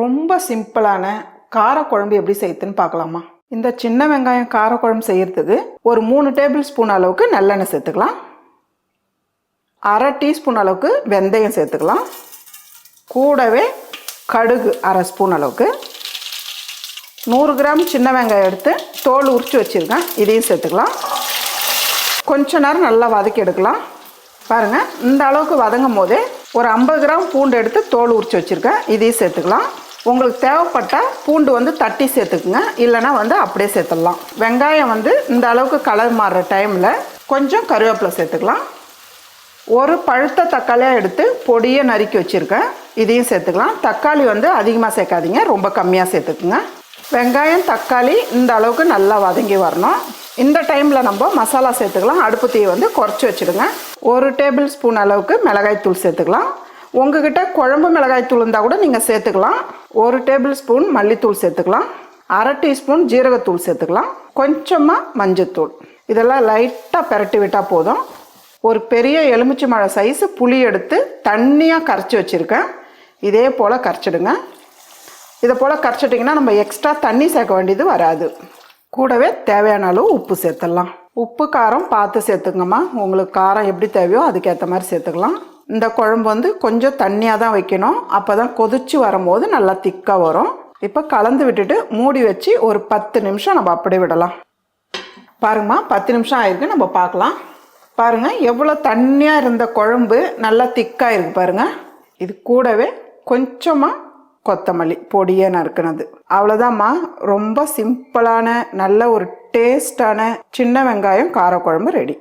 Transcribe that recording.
ரொம்ப சிம்பிளான காரக்குழம்பு எப்படி செய்யுதுன்னு பார்க்கலாமா? இந்த சின்ன வெங்காயம் காரக்குழம்பு செய்கிறதுக்கு ஒரு மூணு டேபிள் ஸ்பூன் அளவுக்கு நல்லெண்ணெய் சேர்த்துக்கலாம். அரை டீஸ்பூன் அளவுக்கு வெந்தயம் சேர்த்துக்கலாம். கூடவே கடுகு அரை ஸ்பூன் அளவுக்கு. நூறு கிராம் சின்ன வெங்காயம் எடுத்து தோல் உரித்து வச்சுருக்கேன். இதையும் சேர்த்துக்கலாம். கொஞ்ச நேரம் நல்லா வதக்கி எடுக்கலாம். பாருங்கள் இந்த அளவுக்கு வதங்கும் போதே ஒரு ஐம்பது கிராம் பூண்டு எடுத்து தோல் உரித்து வச்சுருக்கேன். இதையும் சேர்த்துக்கலாம். உங்களுக்கு தேவைப்பட்டால் பூண்டு வந்து தட்டி சேர்த்துக்குங்க. இல்லைனா வந்து அப்படியே சேர்த்துடலாம். வெங்காயம் வந்து இந்த அளவுக்கு கலர் மாறுற டைமில் கொஞ்சம் கருவேப்பிலை சேர்த்துக்கலாம். ஒரு பழுத்த தக்காளியாக எடுத்து பொடியை நறுக்கி வச்சுருக்கேன். இதையும் சேர்த்துக்கலாம். தக்காளி வந்து அதிகமாக சேர்க்காதீங்க. ரொம்ப கம்மியாக சேர்த்துக்குங்க. வெங்காயம் தக்காளி இந்த அளவுக்கு நல்லா வதங்கி வரணும். இந்த டைமில் நம்ம மசாலா சேர்த்துக்கலாம். அடுப்பு தீயை வந்து குறைச்சி வச்சுடுங்க. ஒரு டேபிள் ஸ்பூன் அளவுக்கு மிளகாய்த்தூள் சேர்த்துக்கலாம். உங்ககிட்ட குழம்பு மிளகாய்த்தூள் இருந்தால் கூட நீங்கள் சேர்த்துக்கலாம். ஒரு டேபிள் ஸ்பூன் மல்லித்தூள் சேர்த்துக்கலாம். அரை டீஸ்பூன் ஜீரகத்தூள் சேர்த்துக்கலாம். கொஞ்சமாக மஞ்சத்தூள். இதெல்லாம் லைட்டாக பெரட்டி விட்டால் போதும். ஒரு பெரிய எலுமிச்சை மழை சைஸு புளி எடுத்து தண்ணியாக கரைச்சி வச்சுருக்கேன். இதே போல் கரைச்சிடுங்க. இதை போல் கரைச்சிட்டிங்கன்னா நம்ம எக்ஸ்ட்ரா தண்ணி சேர்க்க வேண்டியது வராது. கூடவே தேவையான அளவு உப்பு சேர்த்துடலாம். உப்பு காரம் பார்த்து சேர்த்துக்கங்கம்மா. உங்களுக்கு காரம் எப்படி தேவையோ அதுக்கேற்ற மாதிரி சேர்த்துக்கலாம். இந்த குழம்பு வந்து கொஞ்சம் தண்ணியாக தான் வைக்கணும். அப்போ தான் கொதிச்சு வரும்போது நல்லா திக்காக வரும். இப்போ கலந்து விட்டுட்டு மூடி வச்சு ஒரு பத்து நிமிஷம் நம்ம அப்படியே விடலாம். பாருங்கம்மா பத்து நிமிஷம் ஆயிருக்கு நம்ம பார்க்கலாம். பாருங்கள் எவ்வளோ தண்ணியாக இருந்த குழம்பு நல்லா திக்காக இருக்குது பாருங்கள் இது கூடவே கொஞ்சமாக கொத்தமல்லி பொடியாக நறுக்கினது. அவ்வளோதாம்மா ரொம்ப சிம்பிளான நல்ல ஒரு டேஸ்டான சின்ன வெங்காயம் காரக்குழம்பு ரெடி.